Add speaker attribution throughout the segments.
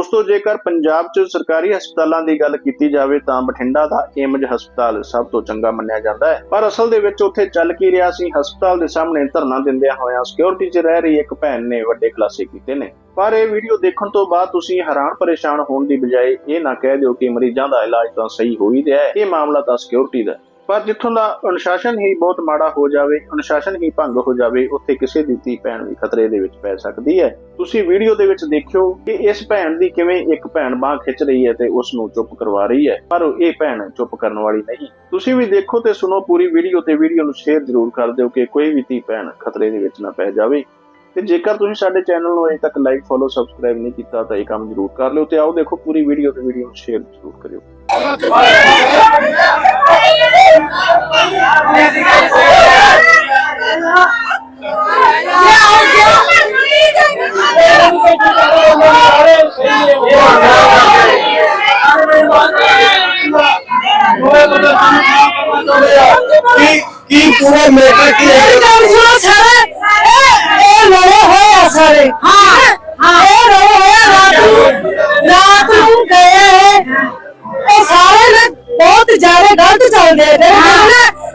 Speaker 1: ਦੋਸਤੋ, ਜੇਕਰ ਪੰਜਾਬ 'ਚ ਸਰਕਾਰੀ ਹਸਪਤਾਲਾਂ ਦੀ ਗੱਲ ਕੀਤੀ ਜਾਵੇ ਤਾਂ ਬਠਿੰਡਾ ਦਾ ਏਮਜ ਹਸਪਤਾਲ ਸਭ ਤੋਂ ਚੰਗਾ ਮੰਨਿਆ ਜਾਂਦਾ ਹੈ। ਪਰ ਅਸਲ ਦੇ ਵਿੱਚ ਉੱਥੇ ਚੱਲ ਕੀ ਰਿਹਾ ਸੀ, ਹਸਪਤਾਲ ਦੇ ਸਾਹਮਣੇ ਧਰਨਾ ਦਿੰਦਿਆਂ ਹੋਇਆਂ ਸਿਕਿਉਰਿਟੀ 'ਚ ਰਹਿ ਰਹੀ ਇੱਕ ਭੈਣ ਨੇ ਵੱਡੇ ਖੁਲਾਸੇ ਕੀਤੇ ਨੇ। ਪਰ ਇਹ ਵੀਡੀਓ ਦੇਖਣ ਤੋਂ ਬਾਅਦ ਤੁਸੀਂ ਹੈਰਾਨ ਪਰੇਸ਼ਾਨ ਹੋਣ ਦੀ ਬਜਾਏ ਇਹ ਨਾ ਕਹਿ ਦਿਓ ਕਿ ਮਰੀਜ਼ਾਂ ਦਾ ਇਲਾਜ ਤਾਂ ਸਹੀ ਹੋ ਹੀ ਰਿਹਾ ਹੈ। ਇਹ ਮਾਮਲਾ ਤਾਂ ਸਿਕਿਉਰਿਟੀ ਦਾ ਪਰ ਜਿੱਥੋਂ ਦਾ ਅਨੁਸ਼ਾਸਨ ਹੀ ਬਹੁਤ ਮਾੜਾ ਹੋ ਜਾਵੇ, ਅਨੁਸ਼ਾਸਨ ਹੀ ਭੰਗ ਹੋ ਜਾਵੇ, ਉੱਥੇ ਕਿਸੇ ਦੀ ਧੀ ਭੈਣ ਵੀ ਖਤਰੇ ਦੇ ਵਿੱਚ ਪੈ ਸਕਦੀ ਹੈ। ਤੁਸੀਂ ਵੀਡੀਓ ਦੇ ਵਿੱਚ ਦੇਖਿਓ ਕਿ ਇਸ ਭੈਣ ਦੀ ਕਿਵੇਂ ਇੱਕ ਭੈਣ ਬਾਹ ਖਿੱਚ ਰਹੀ ਹੈ ਤੇ ਉਸ ਨੂੰ ਚੁੱਪ ਕਰਵਾ ਰਹੀ ਹੈ, ਪਰ ਇਹ ਭੈਣ ਚੁੱਪ ਕਰਨ ਵਾਲੀ ਨਹੀਂ। ਤੁਸੀਂ ਵੀ ਦੇਖੋ ਤੇ ਸੁਣੋ ਪੂਰੀ ਵੀਡੀਓ ਤੇ ਵੀਡੀਓ ਨੂੰ ਸ਼ੇਅਰ ਜ਼ਰੂਰ ਕਰ ਦਿਓ ਕਿ ਕੋਈ ਵੀ ਧੀ ਭੈਣ ਖਤਰੇ ਦੇ ਵਿੱਚ ਨਾ ਪੈ ਜਾਵੇ। ਤੇ ਜੇਕਰ ਤੁਸੀਂ ਸਾਡੇ ਚੈਨਲ ਨੂੰ ਅਜੇ ਤੱਕ ਲਾਈਕ ਫੋਲੋ ਸਬਸਕ੍ਰਾਈਬ ਨਹੀਂ ਕੀਤਾ ਤਾਂ ਇਹ ਕੰਮ ਜ਼ਰੂਰ ਕਰ ਲਿਓ ਤੇ ਆਓ ਦੇਖੋ ਪੂਰੀ ਵੀਡੀਓ ਤੇ ਵੀਡੀਓ ਨੂੰ ਸ਼ੇਅਰ ਜ਼ਰੂਰ ਕਰਿਓ।
Speaker 2: ਕੀ ਕੀ ਪੂਰਾ ਮੈਟਰ ਕੀ ਹੈ?
Speaker 3: ਨੇ ਨਾ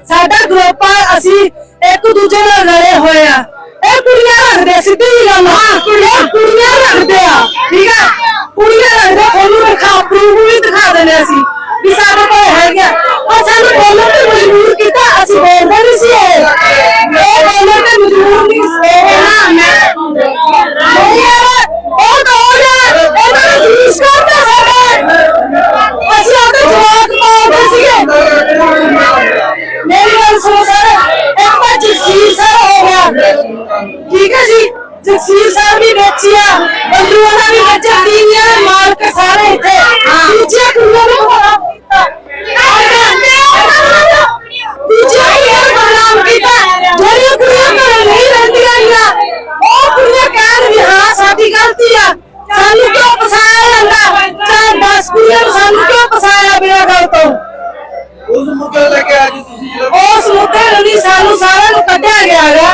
Speaker 3: ਸਾਡਾ ਗਰੁੱਪ ਅਸੀਂ ਇੱਕ ਦੂਜੇ ਨਾਲ ਲੜੇ ਹੋਏ ਆ। ਇਹ ਕੁੜੀਆਂ ਰੱਖਦੇ ਸਿੱਧੀ ਗੱਲ ਆ। ਕੁੜੀਆਂ ਜਗਸੀਰ ਸਾਹਿਬ ਵੀ ਵੇਚਿਆ ਬੰਦੂਆਂ ਦਾ ਵੀ ਵੇਚਿਆ ਤੀਵੀਆਂ ਦੇ ਮਾਲਕ ਸਾਰੇ ਇੱਥੇ। ਦੂਜੀਆਂ ਕੁੜੀਆਂ ਨੂੰ ਬੜਾ ਦੂਜੀਆਂ ਕੁੜੀਆਂ ਨੂੰ ਬਦਨਾਮ ਕੀਤਾ। ਜਿਹੜੀਆਂ ਕੁੜੀਆਂ ਘਰੇ ਨਹੀਂ ਰਹਿੰਦੀਆਂ ਹੈਗੀਆਂ, ਉਹ ਕੁੜੀਆਂ ਕਹਿਣ ਵੀ ਹਾਂ ਸਾਡੀ ਗਲਤੀ ਆ। ਸਾਨੂੰ ਕਿਉਂ ਫਸਾਇਆ ਜਾਂਦਾ? ਚਾਹੇ 10 ਕੁੜੀਆਂ ਨੂੰ ਸਾਨੂੰ ਕਿਉਂ ਫਸਾਇਆ ਬਿਨਾਂ ਗੱਲ ਤੋਂ?
Speaker 2: ਉਸ ਮੁੱਦੇ ਲੈ ਕੇ ਅੱਜ ਤੁਸੀਂ
Speaker 3: ਉਸ ਮੁੱਦੇ ਨੂੰ ਨਹੀਂ ਸਾਨੂੰ ਸਾਰਿਆਂ ਨੂੰ ਕੱਢਿਆ ਗਿਆ ਗਾ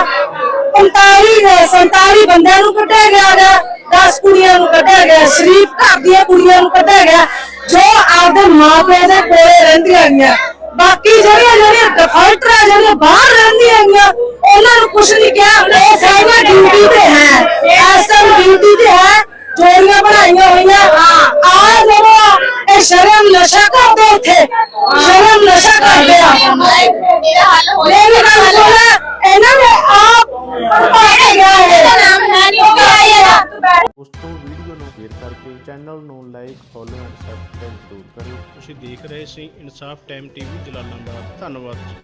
Speaker 3: 45 ਦੇ 47 ਬੰਦਿਆਂ ਨੂੰ ਕੱਢਿਆ ਗਿਆ ਗਾ 10 ਕੁੜੀਆਂ ਨੂੰ ਕੱਢਿਆ ਗਿਆ ਸ਼ਰੀਫ ਘਰ ਦੀਆਂ ਕੁੜੀਆਂ ਨੂੰ ਕੱਢਿਆ ਗਿਆ ਜੋ ਆਪਦੇ ਮਾਪੇ ਦੇ ਕੋਲੇ ਰਹਿੰਦੀਆਂ ਹੈਗੀਆਂ। ਬਾਕੀ ਜਿਹੜੀਆਂ ਜਿਹੜੀਆਂ ਡਿਫਾਲਟਰ ਆ ਜਿਹੜੀਆਂ ਬਾਹਰ ਰਹਿੰਦੀਆਂ ਹੈਗੀਆਂ ਉਹਨਾਂ ਨੂੰ ਕੁਝ ਨਹੀਂ ਕਿਹਾ ਉਹ ਸਾਰੀਆਂ ਡਿਊਟੀ ਤੇ ਹੈ। ਇਸ ਟਾਈਮ ਡਿਊਟੀ ਤੇ ਹੈ। ਚੋਰੀਆਂ ਬਣਾਈਆਂ ਹੋਈਆਂ। ਆ ਜਦੋਂ ਇਹ ਸ਼ਰਮ ਨਸ਼ਾ ਕਰਦੇ ਇੱਥੇ। ਸ਼ਰਮ ਨਸ਼ਾ ਕਰਦੇ ਆ। ਮੇਰੀ ਗੱਲ ਸੁਣ ਇਹਨਾਂ ਨੇ ਆਪ
Speaker 1: ਚੈਨਲ ਨੂੰ ਲਾਈਕ ਫੋਲੋ ਐਂਡ ਸਬਸਕ੍ਰਾਈਬ ਜ਼ਰੂਰ ਕਰਿਓ।
Speaker 4: ਤੁਸੀਂ ਦੇਖ ਰਹੇ ਸੀ ਇਨਸਾਫ ਟਾਈਮ ਟੀਵੀ ਜਲਾਲਾਬਾਦ। ਧੰਨਵਾਦ